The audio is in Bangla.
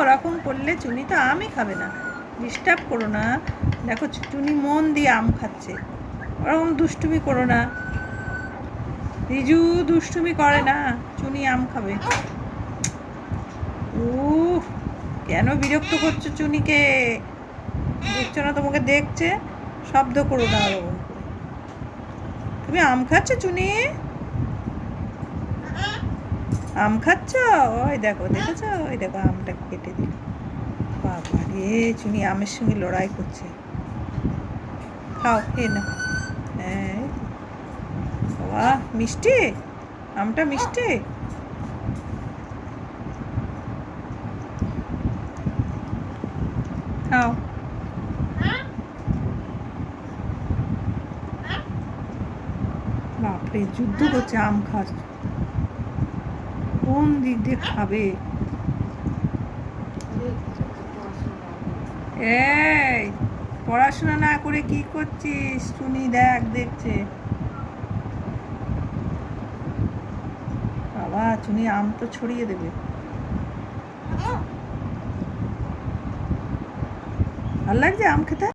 ওরকম করলে চুনি তো আমই খাবে না। ডিস্টার্ব করো না। দেখো চুনি মন দিয়ে আম খাচ্ছে। ওরকম দুষ্টুমি করো না। রিজু দুষ্টুমি করে না, চুনি আম খাবে। ও কেন বিরক্ত করছ চুনিকে? দেখছ না তোমাকে দেখছে? শব্দ করো না ওরকম তুমি আম খাচ্ছ চুনি? আম খাচ্ছ? ওই দেখো, দেখেছ? ওই দেখো আমটা কেটে দিল। বাবা রে চুনি আমের সঙ্গে লড়াই করছে। খাও, খেয়ে না হ্যাঁ বাবা, মিষ্টি? আমটা মিষ্টি? খাও। বাপরে, যুদ্ধ করছে, আম খাস কোন দিক দিয়ে খাবে? এই, পড়াশোনা না করে কি করছিস? শুনি দেখ, দেখছে। বাবা চুনি আম তো ছড়িয়ে দেবে। ভালো লাগছে আম খেতে?